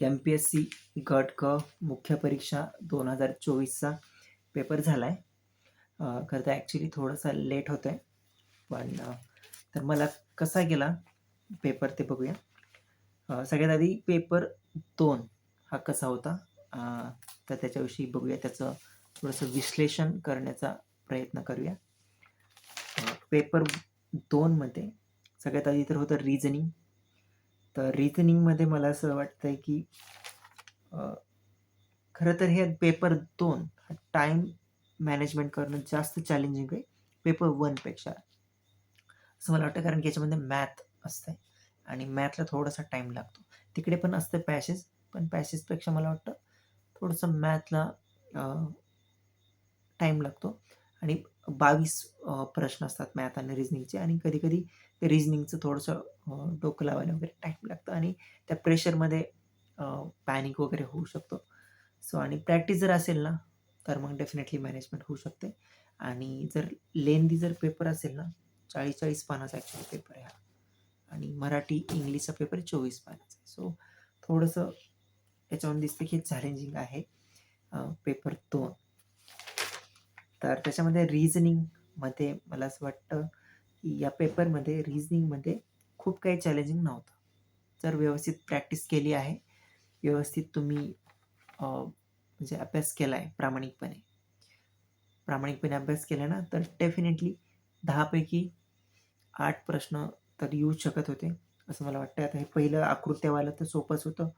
M P S C गट क मुख्य परीक्षा दोन हजार चोवीसचा पेपर झाला आहे खरं तर ॲक्च्युली थोडंसं लेट होतं आहे पण तर मला कसा गेला पेपर ते बघूया. सगळ्यात आधी पेपर दोन हा कसा होता? तर त्याच्याविषयी बघूया त्याचं थोडंसं विश्लेषण करण्याचा प्रयत्न करूया. पेपर दोनमध्ये सगळ्यात आधी तर होतं रिझनिंग तर रिझनिंगमध्ये मला असं वाटतं आहे की खरं तर हे पेपर दोन हा टाईम मॅनेजमेंट करणं जास्त चॅलेंजिंग आहे पेपर वनपेक्षा असं मला वाटतं कारण की याच्यामध्ये मॅथ असतं आणि मॅथला थोडासा टाईम लागतो. तिकडे पण असतं पॅसेज पण पॅसेजपेक्षा मला वाटतं थोडंसं मॅथला टाईम लागतो. आणि बावीस प्रश्न असतात मॅथ आणि रिझनिंगचे आणि कधीकधी ते रिझनिंगचं थोडंसं डोकं लावायला वगैरे टाईम लागतं आणि त्या प्रेशरमध्ये पॅनिक वगैरे होऊ शकतो. सो आणि प्रॅक्टिस जर असेल ना तर मग डेफिनेटली मॅनेजमेंट होऊ शकते. आणि जर लेंदी जर पेपर असेल ना चाळीस चाळीस पानाचा ॲक्च्युली पेपर आहे हा. आणि मराठी इंग्लिशचा पेपर चोवीस पानाचा. आहे सो थोडंसं याच्यावरून दिसतं की चॅलेंजिंग आहे पेपर दोन. तर त्याच्यामध्ये रिझनिंगमध्ये मला असं वाटतं या पेपरमध्ये रिझनिंगमध्ये खूप काही चॅलेंजिंग नव्हतं. जर व्यवस्थित प्रॅक्टिस केली आहे व्यवस्थित तुम्ही म्हणजे अभ्यास केला आहे प्रामाणिकपणे. प्रामाणिकपणे अभ्यास केला ना तर डेफिनेटली दहापैकी आठ प्रश्न तर येऊ शकत होते असं मला वाटतं आता हे पहिलं आकृत्यावालं तर सोपंच होतं.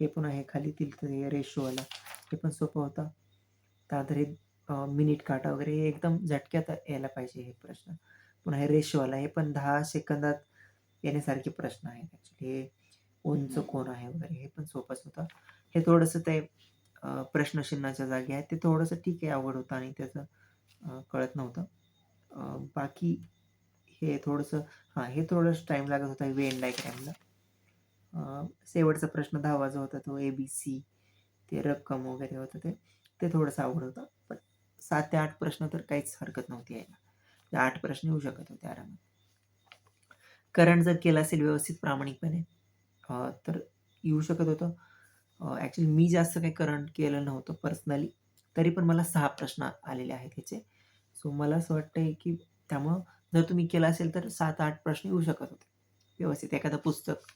हे पण आहे खाली तर हे रेशोवाला हे पण सोपं होतं. त्यानंतर हे मिनिट काटा वगैरे हे एकदम झटक्यात यायला पाहिजे हे प्रश्न. पुन्हा हे रेशोवाला हे पण दहा सेकंदात येण्यासारखे प्रश्न आहेत ॲक्च्युली हे उंच कोण आहे वगैरे हे पण सोपंच होतं. हे थोडंसं ते प्रश्नचिन्हाच्या जागी आहे. ते थोडंसं ठीक आहे अवघड होतं आणि त्याचं कळत नव्हतं. बाकी हे थोडंसं हां हे थोडंसं टाईम लागत होता वेन डायग्रॅमला शेवटचा प्रश्न दहावाचा होता तो ए बी सी ते रक्कम वगैरे होतं ते ते थोडंसं अवघड होतं. पण सात ते आठ प्रश्न तर काहीच हरकत नव्हती यायला. ते आठ प्रश्न येऊ शकत होते आरामात. करंट जर केला असेल व्यवस्थित प्रामाणिकपणे तर येऊ शकत होतं. ॲक्च्युली मी जास्त काही करंट केलं नव्हतं पर्सनली तरी पण मला सहा प्रश्न आलेले आहेत ह्याचे सो मला असं वाटतं आहे की त्यामुळं जर तुम्ही केला असेल तर सात आठ प्रश्न येऊ शकत होते. व्यवस्थित एखादं पुस्तक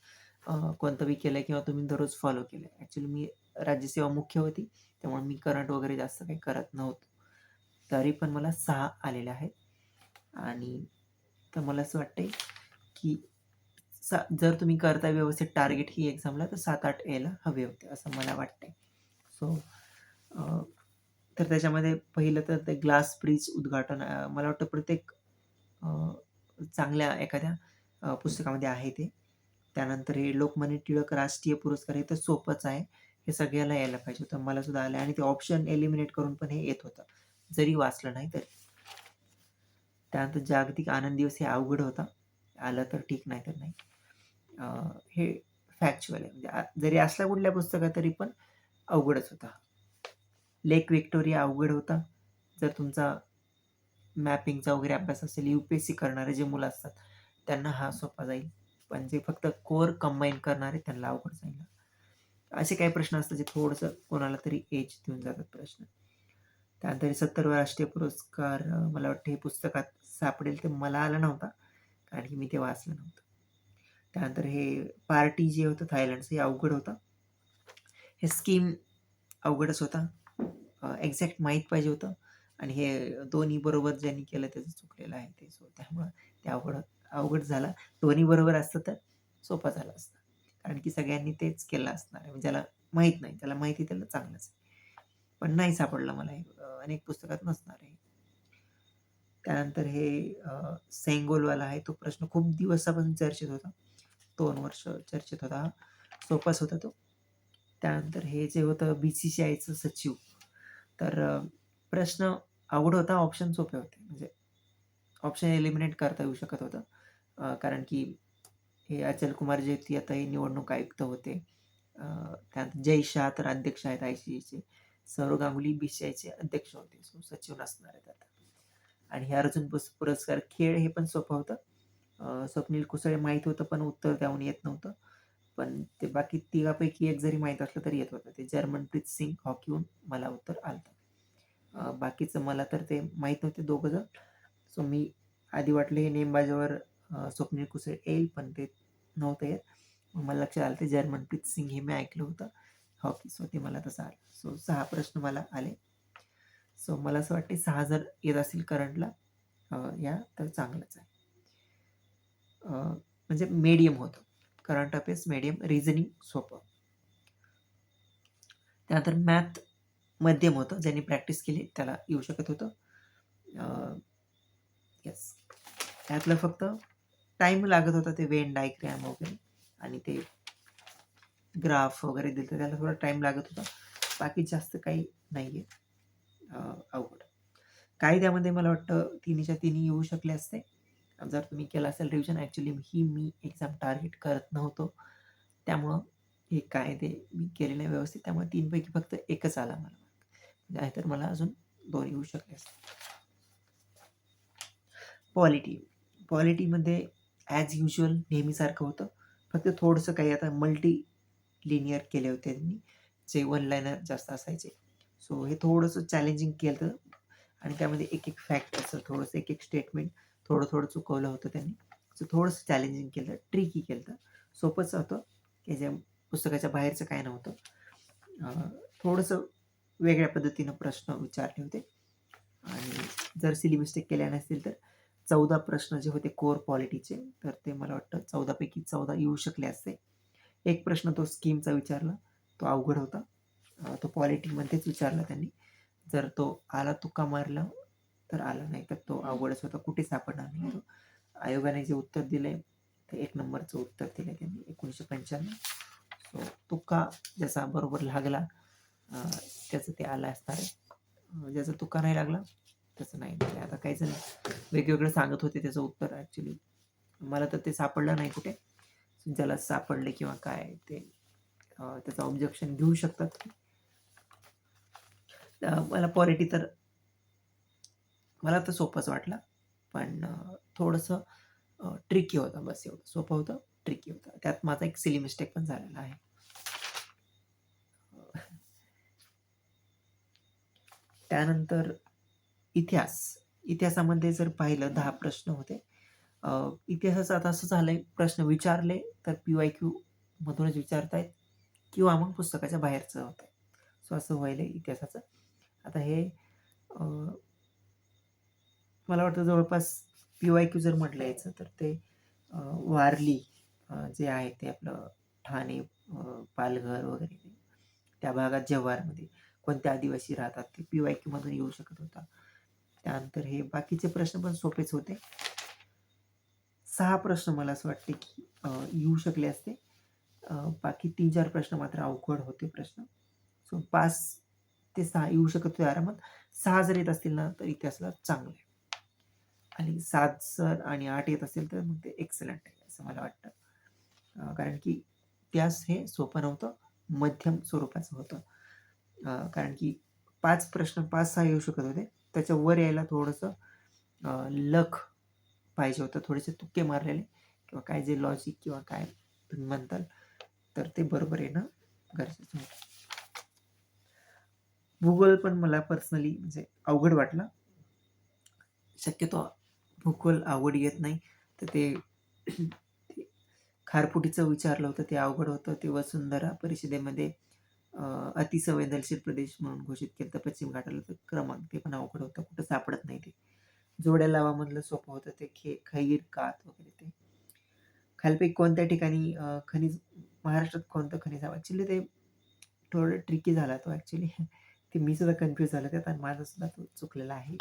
कोणतं बी केलं किंवा तुम्ही दररोज फॉलो केलं. ॲक्च्युली मी राज्यसेवा मुख्य होती त्यामुळे मी करंट वगैरे जास्त काही करत नव्हतो. तरी पण मला सहा आलेले आहेत. आणि तर मला असं वाटतं की सा जर तुम्ही करता व्यवस्थित टार्गेट ही एक्झामला तर सात आठ यायला हवे होते असं मला वाटतंय. सो तर त्याच्यामध्ये पहिलं तर ते ग्लास ब्रिज उद्घाटन मला वाटतं प्रत्येक चांगल्या एखाद्या पुस्तकामध्ये आहे ते. त्यानंतर हे लोकमान्य टिळक राष्ट्रीय पुरस्कार हे तर सोपंच आहे. हे सगळ्याला यायला पाहिजे होतं. मला सुद्धा आलं आणि ते ऑप्शन एलिमिनेट करून पण हे येत होतं. जरी वाचलं नाही तरी. त्यानंतर जागतिक आनंद दिवस हे अवघड होता. आलं तर ठीक नाही. तर नाही हे फॅक्च्युअल आहे. म्हणजे जरी असला कुठल्या पुस्तकात तरी पण अवघडच होता. लेक विक्टोरिया अवघड होता. जर तुमचा मॅपिंगचा वगैरे अभ्यास असेल यू पी एस सी करणारे जे मुलं असतात त्यांना हा सोपा जाईल. पण जे फक्त कोर कंबाईन करणारे त्यांना अवघड जाईल. असे काही प्रश्न असतात जे थोडंसं कोणाला तरी एज देऊन जातात प्रश्न. त्यानंतर सत्तरवा राष्ट्रीय पुरस्कार मला वाटतं हे पुस्तकात सापडेल ते मला आला नव्हता कारण की मी ते वाचलं नव्हतं. त्यानंतर हे पार्टी जे होतं थायलंडचं हे अवघड होतं. हे स्कीम अवघडच होता. एक्झॅक्ट माहीत पाहिजे होतं. आणि हे दोन्ही बरोबर ज्यांनी केलं त्याचं चुकलेलं आहे ते सो त्यामुळं ते अवघड अवघड झाला. दोन्ही बरोबर असतं तर सोपं झालं असतं. कारण की सगळ्यांनी तेच केलं असणार आहे. म्हणजे ज्याला माहीत नाही त्याला माहिती त्याला चांगलंच आहे. पण नाही सापडलं मला हे अनेक पुस्तकात नसणार आहे. त्यानंतर हे सेंगोलवाला आहे तो प्रश्न खूप दिवसापासून चर्चेत होता. दोन वर्ष चर्चेत होता. सोपास सोपाच होता तो. त्यानंतर हे जे होतं बी सी सी आयचं सचिव तर प्रश्न अवघड होता ऑप्शन सोपे होते. म्हणजे ऑप्शन एलिमिनेट करता येऊ शकत होतं. कारण की हे अचल कुमार जेती आता हे निवडणूक आयुक्त होते. त्यानंतर जय शाह तर अध्यक्ष आहेत आय सी चे. सौरव गांगुली बी सी आयचे अध्यक्ष होते सो सचिव नसणार आहेत आता आणि हे अर्जुन पुरस्कार खेळ हे पण सोपं होतं स्वप्नील कुसळे माहीत होतं पण उत्तर त्याहून येत नव्हतं पण ते बाकी तिघापैकी एक जरी माहीत असलं तरी येत होतं. ते जर्मनप्रीत सिंग हॉकीहून मला उत्तर आलं बाकीचं मला तर ते माहीत नव्हते दोघं जण. सो मी आधी वाटलं हे नेमबाजीवर स्वप्नील कुसळे येईल, पण ते नव्हतं येत. मला लक्षात आलं ते जर्मनप्रीत सिंग हे मी ऐकलं होतं हॉकी. सो ते मला तसं आलं. सो सहा प्रश्न मला आले. सो मला असं वाटते सहा जर येत असतील करंटला या तर चांगलंच आहे. म्हणजे मीडियम होतं. करंट अफेअर्स मीडियम, रिझनिंग सोपं. त्यानंतर मॅथ मध्यम होतं. ज्यांनी प्रॅक्टिस केली त्याला येऊ शकत होतं. येस. त्यातलं फक्त टाईम लागत होता ते वेन डायग्रॅम वगैरे आणि ते ग्राफ वगैरे दिलं त्याला थोडा टाईम लागत होता. बाकी जास्त काही नाही आहे अवघड. कायद्यामध्ये मला वाटतं तिन्हीच्या तिन्ही येऊ शकले असते. जर तुम्ही केलं असेल रिव्हिजन. ॲक्च्युली ही मी एक्झाम टार्गेट करत नव्हतो. त्यामुळं हे कायदे मी केले नाही व्यवस्थित. त्यामुळे तीनपैकी फक्त एकच आला मला. म्हणजे नाहीतर मला अजून दोन येऊ शकले असते. पॉलिटी. पॉलिटीमध्ये ॲज युजल नेहमीसारखं होतं. फक्त थोडंसं काही आता मल्टी लिनियर केले होते त्यांनी. जे वन लाईनर जास्त असायचे. सो हे थोडंसं चॅलेंजिंग केलं आणि त्यामध्ये एक-एक फॅक्ट असं थोडंसं एक-एक स्टेटमेंट थोडं-थोडं चुकवलं होतं त्यांनी. सो थोडंसं चॅलेंजिंग केलं, ट्रिकी केलं. सोपंच होतं, की ज्या पुस्तकाच्या बाहेरचं काय नव्हतं. थोडंसं वेगळ्या पद्धतीनं प्रश्न विचारले होते आणि जर सिली मिस्टेक केल्या नसतील तर 14 प्रश्न जे होते कोर क्वालिटीचे तर ते मला वाटतं चौदापैकी चौदा येऊ शकले असते. एक प्रश्न तो स्कीमचा विचारला. तो अवघड होता. तो पॉलिटिकमध्येच विचारला त्यांनी. जर तो आला तुक्का मारला तर आला, नाही तर तो अवघडच होता. कुठे सापडणार नाही तो. आयोगाने जे उत्तर दिले ते एक नंबरचं उत्तर दिलं त्यांनी 1995. सो तुक्का ज्याचा बरोबर लागला त्याचं ते आलं असणार आहे. ज्याचा तुक्का नाही लागला त्याचं नाही म्हणजे आता काही जण वेगवेगळं सांगत होते त्याचं उत्तर ॲक्च्युली मला तर ते सापडलं नाही कुठे. ज्याला सापडले किंवा काय ते त्याचं ऑब्जेक्शन घेऊ शकतात. मला पॉलिटी तर मला तर सोपंच वाटलं. पण थोडंसं ट्रिकी होतं बस एवढं. सोपं होतं, ट्रिकी होतं. त्यात माझा एक सिली मिस्टेक पण झालेला आहे. त्यानंतर इतिहास. इतिहासामध्ये जर पाहिलं दहा प्रश्न होते. इतिहासाचं आता असं झालंय प्रश्न विचारले तर पी-वाय-क्यू मधूनच विचारतायत किंवा मग पुस्तकाच्या बाहेरचं होतं सो असं व्हायलं इतिहासाचं. आता हे मला वाटतं जवळपास पी-वाय-क्यू जर म्हटलं याचं तर ते वारली जे आहे ते आपलं ठाणे, पालघर वगैरे त्या भागात जव्हारमध्ये कोणते आदिवासी राहतात ते पी वाय क्यूमधून येऊ शकत होता. त्यानंतर हे बाकीचे प्रश्न पण सोपेच होते. सहा प्रश्न मला असं वाटते, की येऊ शकले असते. बाकी 3-4 प्रश्न मात्र अवघड होते प्रश्न. सो पाच ते सहा येऊ शकत होते आरामात. सहा जर येत असतील ना तर इतिहासाला चांगलं आहे. आणि सात जर आणि आठ येत असेल तर मग ते एक्सलंट आहे असं मला वाटतं. कारण की इतिहास हे सोपं नव्हतं. मध्यम स्वरूपाचं होतं. कारण की पाच प्रश्न 5-6 येऊ शकत होते. त्याच्या वर यायला थोडंसं लख पाहिजे होतं. थोडेसे तुक्के मारलेले किंवा काय जे लॉजिक किंवा काय तुम्ही म्हणताल तर ते बरोबर येणं गरजेचं होतं. भूगोल पण मला पर्सनली म्हणजे अवघड वाटला. शक्यतो भूगोल अवघड येत नाही. तर ते ते खारफुटीचं विचारलं होतं ते अवघड होतं. ते वसुंधरा परिषदेमध्ये अतिसंवेदनशील प्रदेश म्हणून घोषित केलं तर पश्चिम घाटाला तर क्रमांक ते पण अवघड होतं. कुठं सापडत नाही ते. जोड्या लावामधलं सोपं होतं ते खे खैर, कात वगैरे ते. खालपैकी कोणत्या ठिकाणी खनिज महाराष्ट्रात कोणतं खनिज हवं ॲक्च्युली ते थोडं ट्रिकी झाला तो ॲक्च्युली ते मी सुद्धा कन्फ्यूज झालं त्यात आणि माझा सुद्धा तो चुकलेला आहे.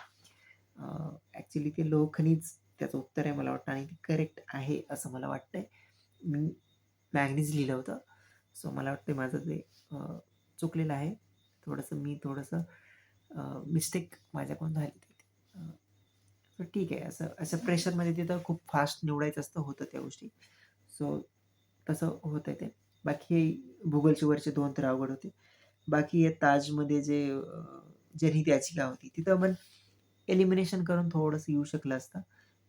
ॲक्च्युली ते लोह खनिज त्याचं उत्तर आहे मला वाटतं आणि ते करेक्ट आहे असं मला वाटतंय. मी मॅग्नीज लिहिलं होतं. सो मला वाटतं माझं ते चुकलेलं आहे. थोडंसं मी थोडंसं मिस्टेक माझ्याकडून झाली तिथे. तर ठीक आहे. असं असं प्रेशरमध्ये तिथं खूप फास्ट निवडायचं असतं, होतं त्या गोष्टी. सो तसं होतंय ते. बाकी भूगोलचे वरचे दोन तर अवघड होते. बाकी ताजमध्ये जे जनहित याचिका होती तिथं पण एलिमिनेशन करून थोडंसं येऊ शकलं असतं.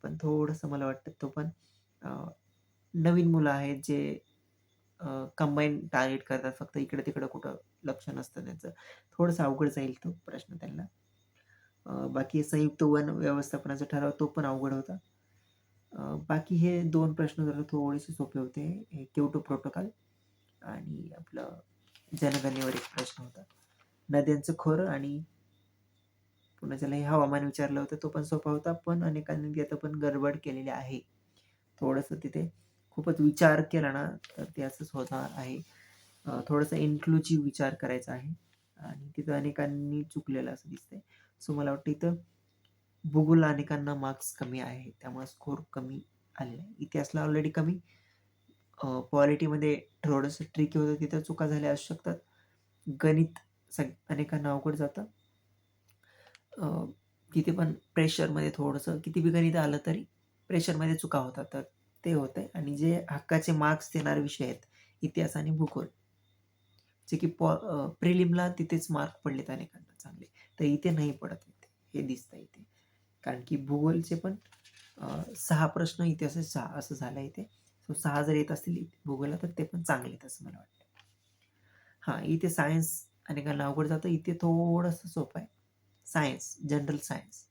पण थोडंसं मला वाटतं तो पण नवीन मुलं आहेत जे कंबाईन टार्गेट करतात फक्त इकडे-तिकडे कुठं लक्ष नसतं त्यांचं. थोडंसं अवघड जाईल तो प्रश्न त्यांना. बाकी संयुक्त वन व्यवस्थापनाचा ठराव तो पण अवघड होता. बाकी हे दोन प्रश्न जरा थोडेसे सोपे होते. हे केवटो प्रोटोकॉल आणि आपलं जनगणनेवर एक प्रश्न होता. नद्यांचं खोरं आणि पुन्हा ज्याला हे हवामान विचारलं होतं तो पण सोपा होता. पण अनेकांनी तिथं पण गडबड केलेली आहे. थोडंसं तिथे खूपच विचार केला ना तर ते असंच होणार आहे. थोडंसं इन्क्लुझिव्ह विचार करायचा आहे आणि तिथं अनेकांनी चुकलेलं असं दिसतंय. सो मला वाटतं इथं भूगोल अनेकांना मार्क्स कमी आहे. त्यामुळे स्कोर कमी आलेला आहे. इतिहासला ऑलरेडी कमी. पॉलिटीमध्ये थोडंसं ट्रिकी होतं तिथं चुका झाल्या असू शकतात. गणित सग अनेकांना अवघड जातं. तिथे पण प्रेशरमध्ये थोडंसं किती बी गणित आलं तरी प्रेशरमध्ये चुका होतात. तर ते आहे आणि जे हक्काचे मार्क्स देणारे विषय आहेत इतिहास आणि भूगोल. जे की पॉ प्रिलिमला तिथेच मार्क पडलेत अनेकांना चांगले. तर इथे नाही पडत इथे. हे दिसतं इथे. कारण की भूगोलचे पण अ, 6 प्रश्न इतिहासाचे 6 असं झालं इथे. सो सहा जर येत असतील भूगोलला तर ते पण चांगले आहेत असं मला वाटतं. हां, इथे सायन्स अनेकांना अवघड जातं. इथे थोडंसं सोपं आहे. Science, general science.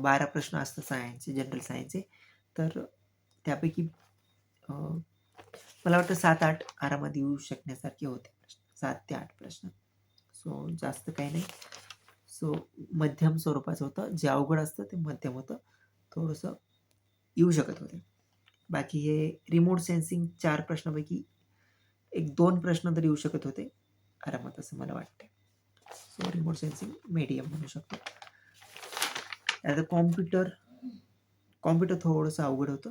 बारा प्रश्न असतात सायन्सचे, जनरल सायन्सचे. तर त्यापैकी मला वाटतं 7-8 आरामात येऊ शकण्यासारखे होते सात ते आठ प्रश्न. सो जास्त काही नाही. सो मध्यम स्वरूपाचं होतं. जे अवघड असतं ते मध्यम होतं. थोडंसं येऊ शकत होते. बाकी हे रिमोट सेन्सिंग चार प्रश्नापैकी 1-2 प्रश्न तर येऊ शकत होते आरामात असं मला वाटतंय. सो रिमोट सेन्सिंग मीडियम म्हणू शकतो. आता कॉम्प्युटर कॉम्प्युटर थोडंसं अवघड होतं.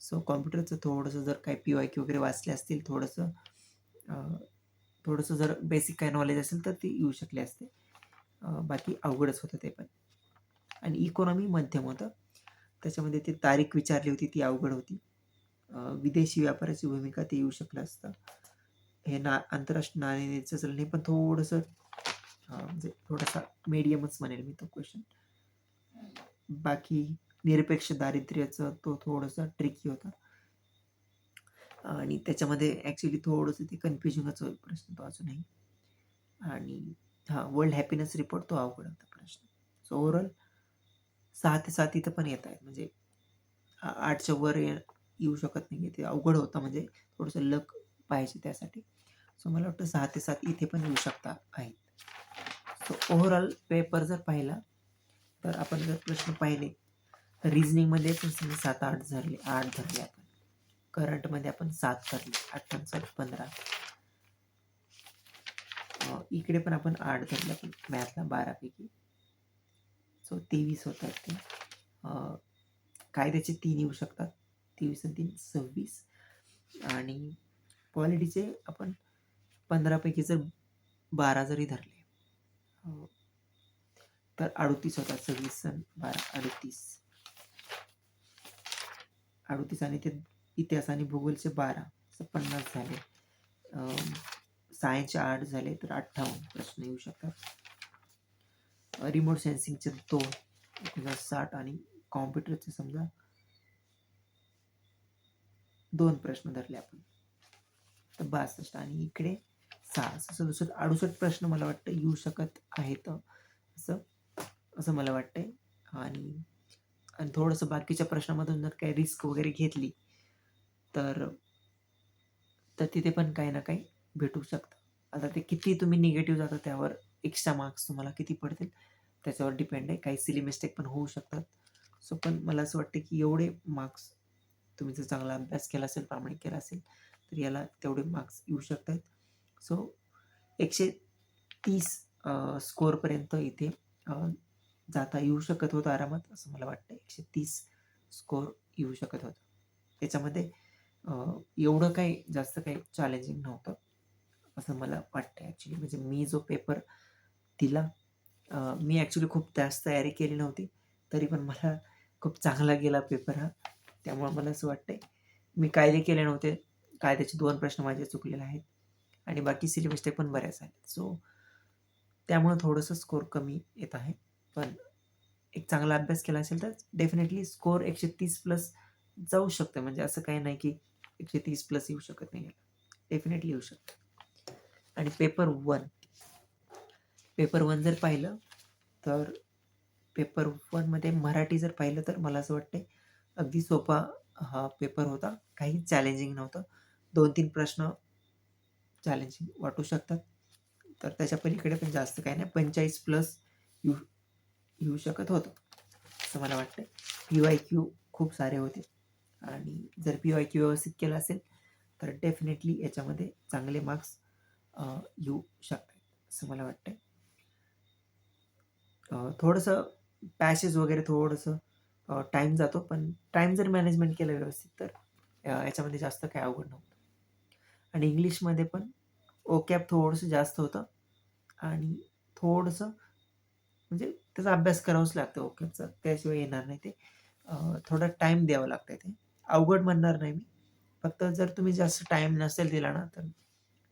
सो कॉम्प्युटरचं थोडंसं जर काही पी-वाय-क्यू वगैरे वाचले असतील थोडंसं थोडंसं जर बेसिक काय नॉलेज असेल तर ती येऊ शकले असते. बाकी अवघडच होतं ते पण. आणि इकॉनॉमी मध्यम होतं. त्याच्यामध्ये ती तारीख विचारली होती ती अवघड होती. विदेशी व्यापाराची भूमिका ते येऊ शकलं असतं. हे ना आंतरराष्ट्रीय नाणेनिधीचं चलन हे पण थोडंसं म्हणजे थोडासा मीडियमच म्हणेल मी तो क्वेश्चन. बाकी निरपेक्ष दारिद्र्याचं तो थोडंसं ट्रिकी होता. आणि त्याच्यामध्ये ॲक्च्युली थोडंसं ते कन्फ्युजिंगच प्रश्न तो अजूनही. आणि हां, वर्ल्ड हॅपीनेस रिपोर्ट तो अवघड होता प्रश्न. सो ओव्हरऑल सहा ते सात इथं पण येत आहेत. म्हणजे आठच्या वर येऊ शकत नाही. ते अवघड होतं म्हणजे थोडंसं लक पाहिजे त्यासाठी. सो मला वाटतं सहा ते सात इथे पण येऊ शकता आहेत. सो ओव्हरऑल पेपर जर पाहिला तर आपण जर प्रश्न पाहिले तर रिझनिंगमध्ये पण समजा 7-8 धरले 8 धरले आपण. करंटमध्ये आपण सात धरले आठ सात पंधरा. इकडे पण आपण आठ धरले आपण मॅथला बारापैकी. सो तेवीस होतात ते. कायद्याचे तीन येऊ शकतात. तेवीस आणि तीन सव्वीस. आणि क्वालिटीचे आपण पंधरापैकी जर बारा जरी धरले तर अडतीस होतात. सव्वीस सण बारा अडतीस. अडतीस आणि ते इतिहास आणि भूगोलचे 12 असं 50 झाले. सायन्सचे आठ झाले तर 58 प्रश्न येऊ शकतात. रिमोट सेन्सिंगचे 2 एकूण 60 आणि कॉम्प्युटरचे समजा दोन प्रश्न धरले आपण. तर 62 आणि इकडे 6 67 68 प्रश्न मला वाटतं येऊ शकत आहेत असं असं मला वाटतंय. आणि आणि थोडंसं बाकीच्या प्रश्नामधून जर काही रिस्क वगैरे घेतली तर तर तिथे पण काही ना काही भेटू शकतं. आता ते किती तुम्ही निगेटिव्ह जाता त्यावर एक्स्ट्रा मार्क्स तुम्हाला किती पडतील त्याच्यावर डिपेंड आहे. काही सिली मिस्टेक पण होऊ शकतात. सो पण मला असं वाटतं की एवढे मार्क्स तुम्ही जर चांगला अभ्यास केला असेल, प्रामाणिक केला असेल तर याला तेवढे मार्क्स येऊ शकतात. सो एकशे तीस स्कोअरपर्यंत इथे जाता येऊ शकत होतं आरामात असं मला वाटतं. 130 स्कोर येऊ शकत होतं. त्याच्यामध्ये एवढं काही जास्त काही चॅलेंजिंग नव्हतं. असं मला वाटतं ॲक्च्युली म्हणजे मी जो पेपर दिला मी ॲक्च्युली खूप जास्त तयारी केली नव्हती. तरी पण मला खूप चांगला गेला पेपर हा. त्यामुळं मला असं वाटतंय मी कायदे केले नव्हते. कायद्याचे दोन प्रश्न माझे चुकलेले आहेत आणि बाकी सिली पण बऱ्याच आहेत. सो त्यामुळं थोडंसं स्कोर कमी येत आहे. पण एक चांगला अभ्यास केला असेल तर डेफिनेटली स्कोर 130 प्लस जाऊ शकतं. म्हणजे असं काही नाही की 130 प्लस येऊ शकत नाही डेफिनेटली येऊ शकत आणि पेपर वन पेपर वन जर पाहिलं तर पेपर वनमध्ये मराठी जर पाहिलं तर मला असं वाटते अगदी सोपा हा पेपर होता. काही चॅलेंजिंग नव्हतं. 2-3 प्रश्न चॅलेंजिंग वाटू शकतात. तर त्याच्या पलीकडे पण जास्त काही नाही. 45 प्लस येऊ येऊ शकत होतं. असं मला वाटतं पी-वाय-क्यू खूप सारे होते आणि जर पी-वाय-क्यू व्यवस्थित केला असेल तर डेफिनेटली याच्यामध्ये चांगले मार्क्स येऊ शकतात असं मला वाटतंय. थोडंसं पॅसेज वगैरे थोडंसं टाईम जातो. पण टाईम जर मॅनेजमेंट केलं व्यवस्थित तर याच्यामध्ये जास्त काही अवघड नव्हतं. आणि इंग्लिशमध्ये पण ओकॅप थोडंसं जास्त होतं आणि थोडंसं म्हणजे त्याचा अभ्यास करावाच लागतो ओकॅबचा. त्याशिवाय येणार नाही ते. थोडा टाईम द्यावा लागतंय ते. अवघड म्हणणार नाही मी. फक्त जर तुम्ही जास्त टाईम नसेल दिला ना तर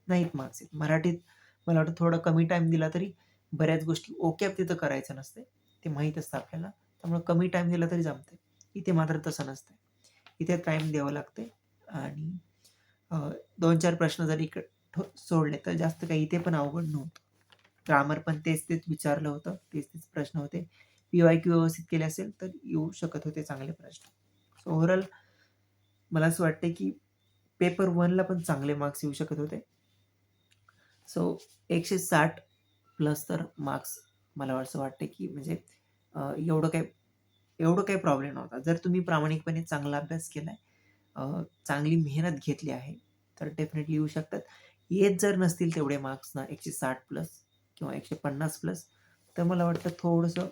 नाहीत मार्क्स येत. मराठीत मला वाटतं थोडा कमी टाईम दिला तरी बऱ्याच गोष्टी ओक्याप तिथं करायचं नसते. ते माहीत असतं आपल्याला. त्यामुळे कमी टाईम दिला तरी जमते इथे मात्र तसं नसतं इथे टाईम द्यावं लागते आणि दोन चार प्रश्न जर इकडे सोडले तर जास्त काही इथे पण अवघड नव्हतं. ग्रामर पण तेच-तेच विचारलं होतं. तेच-तेच प्रश्न होते. पी-वाय-क्यू व्यवस्थित केले असेल तर येऊ शकत होते चांगले प्रश्न. सो ओव्हरऑल मला असं वाटतं की पेपर वनला पण चांगले मार्क्स येऊ शकत होते. सो 160 प्लस तर मार्क्स मला असं वाटते की म्हणजे एवढं काही एवढं काही प्रॉब्लेम नव्हता. जर तुम्ही प्रामाणिकपणे चांगला अभ्यास केला आहे चांगली मेहनत घेतली आहे तर डेफिनेटली येऊ शकतात. येत जर नसतील तेवढे मार्क्स ना 160 प्लस किंवा 150 प्लस तर मला वाटतं थोडंसं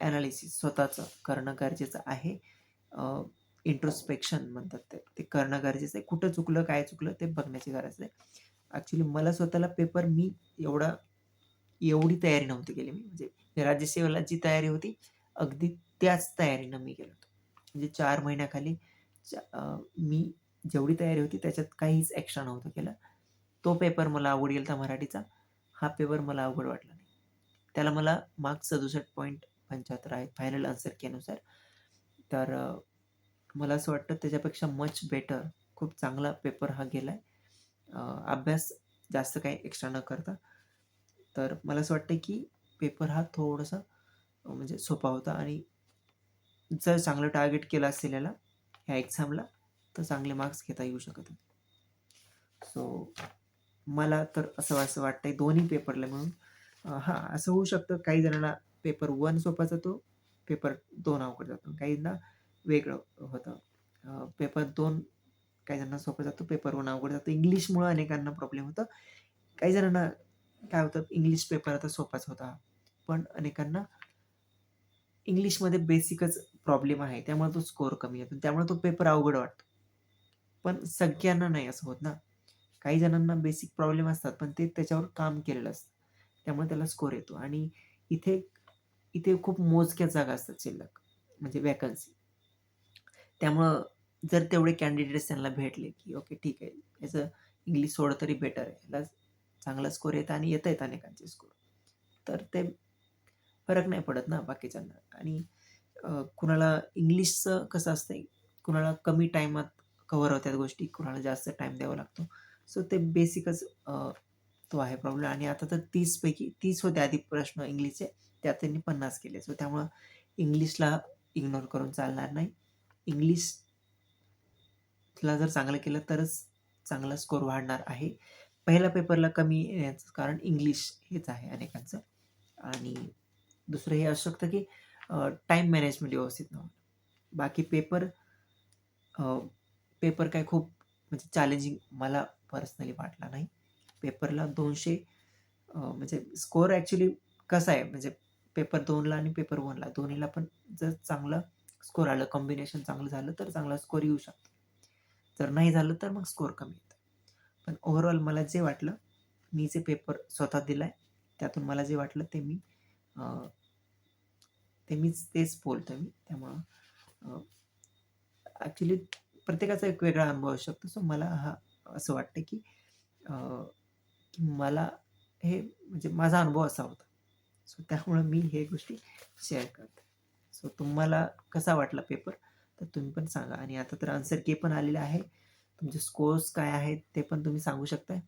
ॲनालिसिस स्वतःचं करणं गरजेचं आहे. इंट्रोस्पेक्शन म्हणतात ते. ते करणं गरजेचं आहे. कुठं चुकलं, काय चुकलं ते बघण्याची गरज आहे. ॲक्च्युली मला स्वतःला पेपर मी एवढा एवढी तयारी नव्हती केली मी. म्हणजे राज्यसेवेला जी तयारी होती अगदी त्याच तयारीनं मी गेलो होतो. म्हणजे चार महिन्याखाली च मी जेवढी तयारी होती त्याच्यात काहीच एक्स्ट्रा नव्हतं केलं. तो पेपर मला अवघड गेला मराठीचा. हा पेपर मला अवघड वाटला नाही. त्याला मला मार्क्स 67.75 आहेत फायनल आन्सर केनुसार तर मला असं वाटतं त्याच्यापेक्षा मच बेटर खूप चांगला पेपर हा गेलाय. आहे अभ्यास जास्त काही एक्स्ट्रा न करता. तर मला असं वाटतंय की पेपर हा थोडासा म्हणजे सोपा होता आणि जर चांगलं टार्गेट केलं असेल याला, ह्या एक्झामला तर चांगले मार्क्स घेता येऊ शकत होते. सो मला तर असं असं वाटतंय दोन्ही पेपरला म्हणून हां, असं होऊ शकतं काही जणांना पेपर वन सोपा जातो, पेपर दोन अवघड जातो. काहींना वेगळं होतं. पेपर दोन काही जणांना सोपं जातो, पेपर वन अवघड जातो. इंग्लिशमुळं अनेकांना प्रॉब्लेम होतं. काही जणांना काय होतं इंग्लिश पेपर आता सोपाच होता. पण अनेकांना इंग्लिशमध्ये बेसिकच प्रॉब्लेम आहे. त्यामुळे तो स्कोर कमी येतो. त्यामुळे तो पेपर अवघड वाटतो. पण सगळ्यांना नाही असं होत ना. काही जणांना बेसिक प्रॉब्लेम असतात, पण ते त्याच्यावर काम केलेलं असतं. त्यामुळे त्याला स्कोर येतो आणि इथे इथे खूप मोजक्या जागा असतात शिल्लक म्हणजे व्हॅकन्सी. त्यामुळं जर तेवढे कॅन्डिडेट्स त्यांना भेटले, की ओके ठीक आहे, याचं इंग्लिश थोडं तरी बेटर आहे. याला चांगला स्कोर येतं आणि येत आहेत अनेकांचे स्कोर. तर ते फरक नाही पडत ना बाकीच्यांना आणि कुणाला इंग्लिशचं कसं असतंय, कुणाला कमी टाईमात कव्हर होतात गोष्टी, कुणाला जास्त टाईम द्यावा लागतो. सो ते बेसिकच तो आहे प्रॉब्लेम आणि आता तर तीसपैकी तीस होते आधी प्रश्न इंग्लिशचे, त्यात त्यांनी 50 केले. सो त्यामुळं इंग्लिशला इग्नोर करून चालणार नाही. इंग्लिशला जर चांगलं केलं तरच चांगला स्कोर वाढणार आहे. पहिल्या पेपरला कमी येण्याचं कारण इंग्लिश हेच आहे अनेकांचं आणि दुसरं हे असू शकतं की टाईम मॅनेजमेंट व्यवस्थित नव्हतं. बाकी पेपर पेपर काय खूप म्हणजे चॅलेंजिंग मला पर्सनली वाटला नाही. पेपरला दोनशे म्हणजे स्कोअर ॲक्च्युली कसा आहे म्हणजे पेपर दोनला आणि पेपर वनला दोन्हीला पण जर चांगलं स्कोर आलं, कॉम्बिनेशन चांगलं झालं तर चांगला स्कोर येऊ शकतो. जर नाही झालं तर मग स्कोर कमी येतो पण ओव्हरऑल मला जे वाटलं, मी जे पेपर स्वतः दिला आहे त्यातून मला जे वाटलं ते मी ते मीच तेच बोलतो मी. त्यामुळं ॲक्च्युली प्रत्येकाचा एक वेगळा अनुभव असू शकतो. सो मला हा असं वाटतं की की मला हे म्हणजे माझा अनुभव असा होता. सो त्यामुळं मी हे गोष्टी शेअर करते सो तुम्हाला कसा वाटला पेपर? तर तुम्ही पण सांगा आणि आता तर आन्सर के पण आलेलं आहे. तुमचे स्कोर्स काय आहेत ते पण तुम्ही सांगू शकताय.